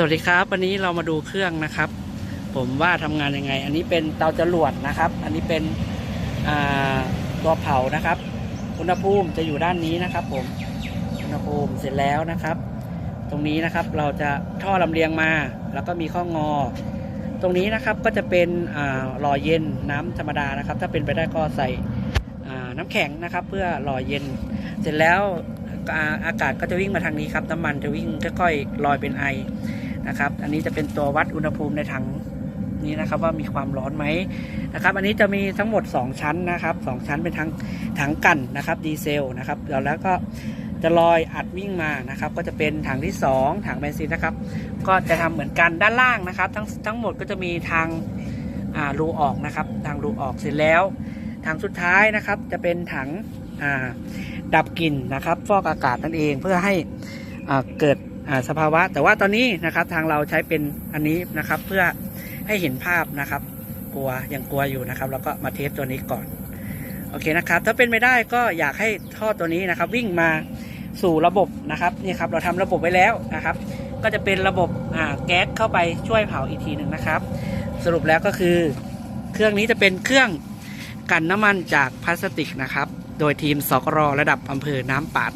สวัสดีครับ วันนี้เรามาดูเครื่องนะครับ ผมว่าทำงานยังไง อันนี้เป็นเตาจรวดนะครับ อันนี้เป็นตัวเผานะครับ อุณหภูมิจะอยู่ด้านนี้นะครับ ผมอุณหภูมิเสร็จแล้วนะครับ ตรงนี้นะครับเราจะท่อลำเลียงมา แล้วก็มีข้องอ ตรงนี้นะครับก็จะเป็นหล่อเย็นน้ำธรรมดานะครับ ถ้าเป็นไปได้ก็ใส่น้ำแข็งนะครับ เพื่อหล่อเย็น เสร็จแล้วอาอากาศก็จะวิ่งมาทางนี้ครับ น้ำมันจะวิ่งค่อยๆลอยเป็นไอ นะครับ อันนี้จะเป็นตัววัดอุณหภูมิในถังนี้นะครับว่ามีความร้อนไหมนะครับ อันนี้จะมีทั้งหมด 2 ชั้นนะครับสองชั้นเป็นทั้งถังกันนะครับดีเซลนะครับแล้วแล้วก็จะลอยอัดวิ่งมานะครับ ก็จะเป็นถังที่ 2 ถังเบนซินนะครับ ก็จะทำเหมือนกันด้านล่างนะครับ ทั้งทั้งหมดก็จะมีทางอ่ารูออกนะครับ ทางรูออกเสร็จแล้วถังสุดท้ายนะครับจะเป็นถังอ่าดับกลิ่นนะครับ ฟอกอากาศนั่นเองเพื่อให้อ่าเกิด สภาวะ แต่ว่าตอนนี้นะครับทางเราใช้เป็นอันนี้นะครับ เพื่อให้เห็นภาพนะครับ กลัวยังกลัวอยู่นะครับ แล้วก็มาเทสตัวนี้ก่อนโอเคนะครับ ถ้าเป็นไม่ได้ก็อยากให้ท่อตัวนี้นะครับ วิ่งมาสู่ระบบนะครับนี่ครับเราทำระบบไว้แล้วนะครับ ก็จะเป็นระบบอ่าแก๊สเข้าไปช่วยเผาอีกทีหนึ่งนะครับ สรุปแล้วก็คือ เครื่องนี้จะเป็นเครื่องกันน้ำมันจากพลาสติกนะครับ โดยทีมสกรระดับอำเภอน้ำปาด